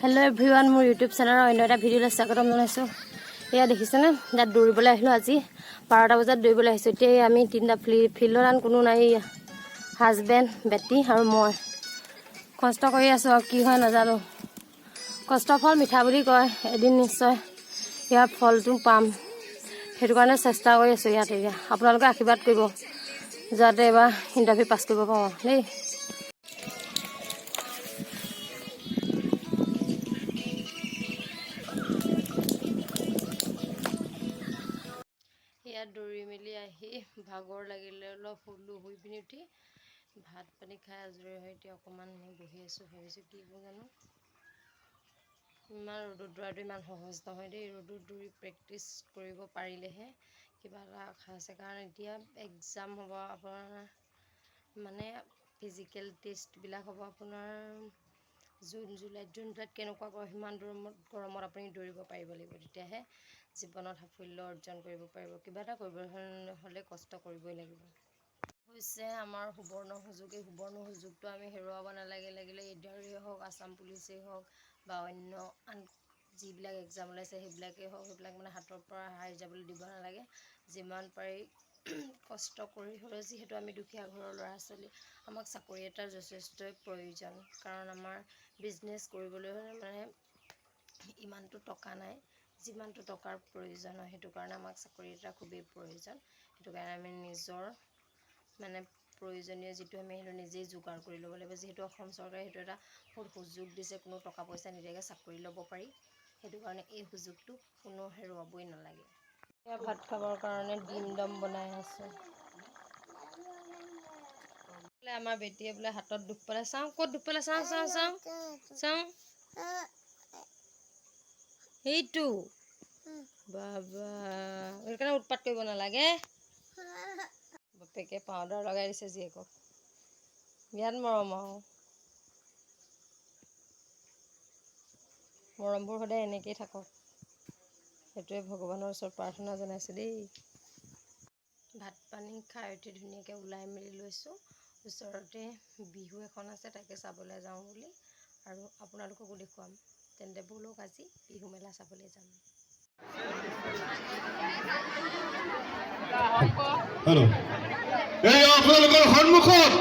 Hello everyone মোৰ YouTube চেনেলৰ অন্য এটা ভিডিঅ'লৈ স্বাগতম জনাইছোঁ। এয়া দেখিছেনে? ইয়াত দৌৰিবলৈ আহিলোঁ আজি। বাৰটা বজাত দৌৰিবলৈ আহিছোঁ। এতিয়া আমি তিনিটা ফিল্ড ফিল্ডত আন কোনো নাই। হাজবেণ্ড বেটী আৰু মই। কষ্ট কৰি আছোঁ আৰু কি হয় নাজানো। কষ্টৰ ফল মিঠা বুলি কয় এদিন নিশ্চয় ইয়াৰ ফলটো পাম। সেইটো কাৰণে চেষ্টা কৰি আছোঁ ইয়াত। এতিয়া আপোনালোকে আশীৰ্বাদ কৰিব। যাতে এইবাৰ ইণ্টাৰভিউ পাছ কৰিব পাৰোঁ। দেই। ভাগৰ লাগিলে অলপ শুলোঁ শুই পিনি উঠি ভাত পানী খাই আজৰি হৈ এতিয়া অকণমান বহি আছোঁ ভাবিছোঁ কি কৰোঁ জানো? ইমান ৰ'দত দৌৰাটো ইমান সহজ নহয় দেই ৰ'দত দৌৰি প্ৰেক্টিচ কৰিব পাৰিলেহে কিবা এটা আশা আছে। কাৰণ এতিয়া এক্সাম হ'ব আপোনাৰ মানে ফিজিকেল টেষ্টবিলাক হ'ব আপোনাৰ জুন জুলাইত জুন জুলাইত কেনেকুৱা গৰম সিমান গৰমত গৰমত আপুনি দৌৰিব পাৰিব লাগিব। তেতিয়াহে জীৱনত সাফল্য অৰ্জন কৰিব পাৰিব। কিবা এটা কৰিব হ'লে কষ্ট কৰিবই লাগিব। হৈছে আমাৰ সুবৰ্ণ সুযোগ। এই সুবৰ্ণ সুযোগটো আমি হেৰুৱাব নালাগে। লাগিলে এডিয়াৰীয়ে হওক আছাম পুলিচেই হওক বা অন্য আন যিবিলাক এক্সাম ওলাইছে সেইবিলাকেই হওক সেইবিলাক মানে হাতৰ পৰা হাৰি যাবলৈ দিব নালাগে। যিমান পাৰি কষ্ট কৰি হ'লেও যিহেতু আমি দুখীয়া ঘৰৰ ল'ৰা ছোৱালী আমাক চাকৰি এটাৰ যথেষ্টই প্ৰয়োজন। কাৰণ আমাৰ বিজনেছ কৰিবলৈ হ'লে মানে ইমানটো টকা নাই যিমানটো টকাৰ প্ৰয়োজন হয় সেইটো কাৰণে আমাক চাকৰি এটা খুবেই প্ৰয়োজন। সেইটো কাৰণে আমি নিজৰ মানে প্ৰয়োজনীয় যিটো আমি সেইটো নিজেই যোগাৰ কৰি ল'ব লাগিব। যিহেতু অসম চৰকাৰে সেইটো এটা বহুত সুযোগ দিছে কোনো টকা পইচা নিদিয়াকৈ চাকৰি ল'ব পাৰি। সেইটো কাৰণে এই সুযোগটো কোনো হেৰুৱাবই নালাগে। ভাত খাবৰ কাৰণে ডিম দম বনাই আছোঁ। বোলে আমাৰ বেটীয়ে বোলে হাতত দুখ পালে চাওঁ, ক'ত দুখ পালে চাওঁ চাওঁ চাওঁ চাওঁ। সেইটো। বাবা, সেইকাৰণে উৎপাত কৰিব নালাগে। বাপেকে পাউডাৰ লগাই দিছে জীয়েকক। বিৰাট মৰম আৰু মৰমবোৰ সদায় এনেকেই থাকক। সেইটোৱে ভগৱানৰ ওচৰত প্ৰাৰ্থনা জনাইছোঁ দেই। ভাত পানী খাই উঠি ধুনীয়াকৈ ওলাই মেলি লৈছোঁ। ওচৰতে বিহু এখন আছে তাকে চাবলৈ যাওঁ বুলি। আৰু আপোনালোককো দেখুৱাম। তেন্তে ব'লক আজি বিহু মেলা চাবলৈ যাম। হেল্ল' এই আপোনালোকৰ সন্মুখত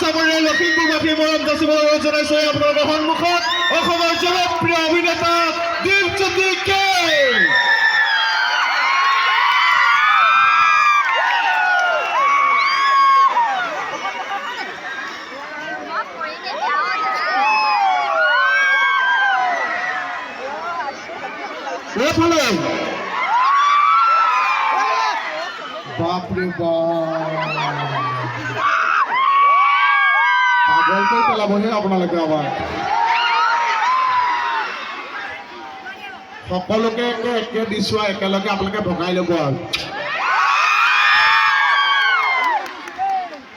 চামুণ্ডা লখিমপুৰবাসী মৰম যাচিবলৈ জনাইছোঁ আপোনালোকৰ সন্মুখত অসমৰ জনপ্ৰিয় অভিনেতা দীপজ্যোতি কে? বাপরে বাপ। পেলাবহে আপোনালোকে আমাৰ সকলোকে একে একে দিছো আৰু একেলগে আপোনালোকে ভগাই ল'ব আৰু।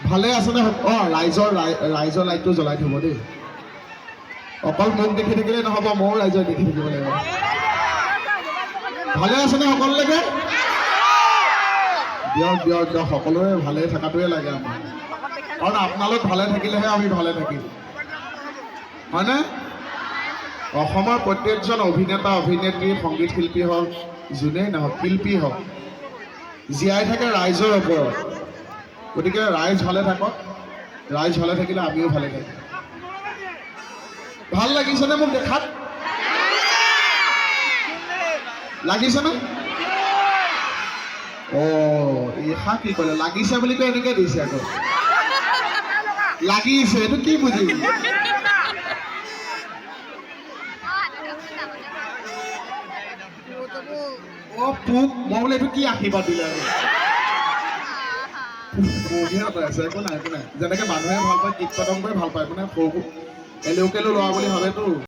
ভালে আছেনে অ ৰাইজৰ ৰাই- ৰাইজৰ লাইটটো জ্বলাই থব দেই। অকল মোক দেখি থাকিলে নহ'ব ময়ো ৰাইজক দেখি থাকিব লাগিব। ভালে আছেনে সকলোলৈকে? দিয়ক দিয়ক দিয়ক সকলোৰে ভালে থকাটোৱে লাগে আমাক কাৰণ আপোনালোক ভালে থাকিলেহে আমি ভালে থাকিম। হয়নে? অসমৰ প্ৰত্যেকজন অভিনেতা, অভিনেত্ৰী, সংগীত শিল্পী হওক, যোনেই নহওক, শিল্পী হওক, জীয়াই থাকে ৰাইজৰ ওপৰত। গতিকে ৰাইজ ভালে থাকক, ৰাইজ ভালে থাকিলে আমিও ভালে থাকিম। ভালো লাগিছেনে মোক দেখাত? লাগিছেনে? অ এইষা কি ক'লে? লাগিছে বুলি কৈ এনেকে দিছে আকৌ। লাগিছে এইটো কি বুঝি? অ পোক মই বোলে এইটো কি আশীৰ্বাদ দিলে বঢ়িয়া পাই একো নাই একো নাই। যেনেকে মানুহে ভালো পায় কীট পতংগই ভালো পায় মানে সৰু এলেও কেলেও ল'ৰা বুলি ভাবেতো।